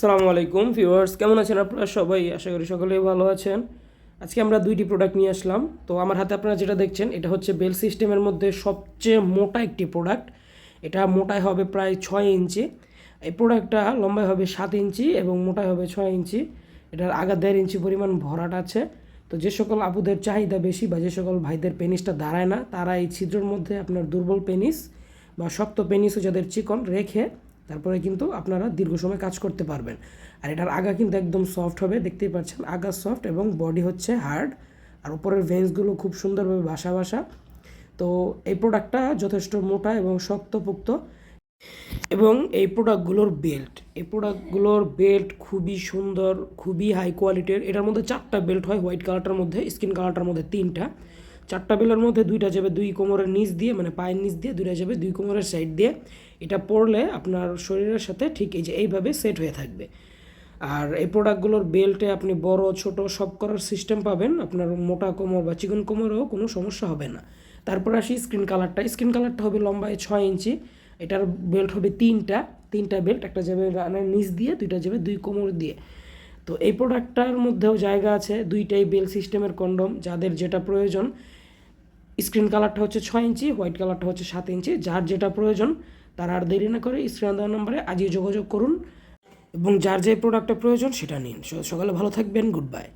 সালামু আলাইকুম ভিউয়ার্স, কেমন আছেন আপনারা সবাই? আশা করি সকলেই ভালো আছেন। আজকে আমরা দুইটি প্রোডাক্ট নিয়ে আসলাম। তো আমার হাতে আপনারা যেটা দেখছেন, এটা হচ্ছে বেল সিস্টেমের মধ্যে সবচেয়ে মোটা একটি প্রোডাক্ট এটা মোটায় হবে প্রায় ছয় ইঞ্চি। এই প্রোডাক্টটা লম্বায় হবে সাত ইঞ্চি এবং মোটায় হবে ছয় ইঞ্চি। এটার আগা দেড় ইঞ্চি পরিমাণ ভরাট আছে। তো যে সকল আপুদের চাহিদা বেশি বা যে সকল ভাইদের পেনিসটা দাঁড়ায় না, তারা এই ছিদ্রের মধ্যে আপনার দুর্বল পেনিস বা শক্ত পেনিসও যাদের চিকন রেখে তারপরে কিন্তু আপনারা দীর্ঘ সময় কাজ করতে পারবেন। আর এটার আগা কিন্তু একদম সফট হবে, দেখতেই পাচ্ছেন, আগা সফট এবং বডি হচ্ছে হার্ড আর উপরের ভেন্সগুলো খুব সুন্দরভাবে বাসা বাসা। তো এই প্রোডাক্টটা যথেষ্ট মোটা এবং শক্তপোক্ত। এবং এই প্রোডাক্টগুলোর বেল্ট এই প্রোডাক্টগুলোর বেল্ট খুবই সুন্দর, খুবই হাই কোয়ালিটির এটার মধ্যে চারটা বেল্ট হয় হোয়াইট কালারটার মধ্যে স্কিন কালারটার মধ্যে তিনটা। চারটা বেলের মধ্যে দুইটা যাবে দুই কোমরের নিচ দিয়ে মানে পায়ের নিচ দিয়ে, দুইটা যাবে দুই কোমরের সাইড দিয়ে। এটা পরলে আপনার শরীরের সাথে ঠিক এই যে এইভাবে সেট হয়ে থাকবে। আর এই প্রোডাক্টগুলোর বেল্টে আপনি বড়, ছোট সব করার সিস্টেম পাবেন। আপনার মোটা কোমর বা চিকন কোমরেও কোনো সমস্যা হবে না। তারপর আসি স্ক্রিন কালারটা স্ক্রিন কালারটা হবে লম্বায় ছয় ইঞ্চি। এটার বেল্ট হবে তিনটা। তিনটা বেল্ট একটা যাবে গানের নিচ দিয়ে, দুইটা যাবে দুই কোমর দিয়ে। তো এই প্রোডাক্টটার মধ্যেও জায়গা আছে। দুইটাই বেল সিস্টেমের কন্ডম যাদের যেটা প্রয়োজন। স্ক্রিন কালারটা হচ্ছে ছয় ইঞ্চি, হোয়াইট কালারটা হচ্ছে সাত ইঞ্চি। যার যেটা প্রয়োজন, তারা আর দেরি না করে স্ক্রিন দেওয়ার নম্বরে আজই যোগাযোগ করুন এবং যার যে প্রোডাক্টটা প্রয়োজন, সেটা নিন। সকালে ভালো থাকবেন গুড বাই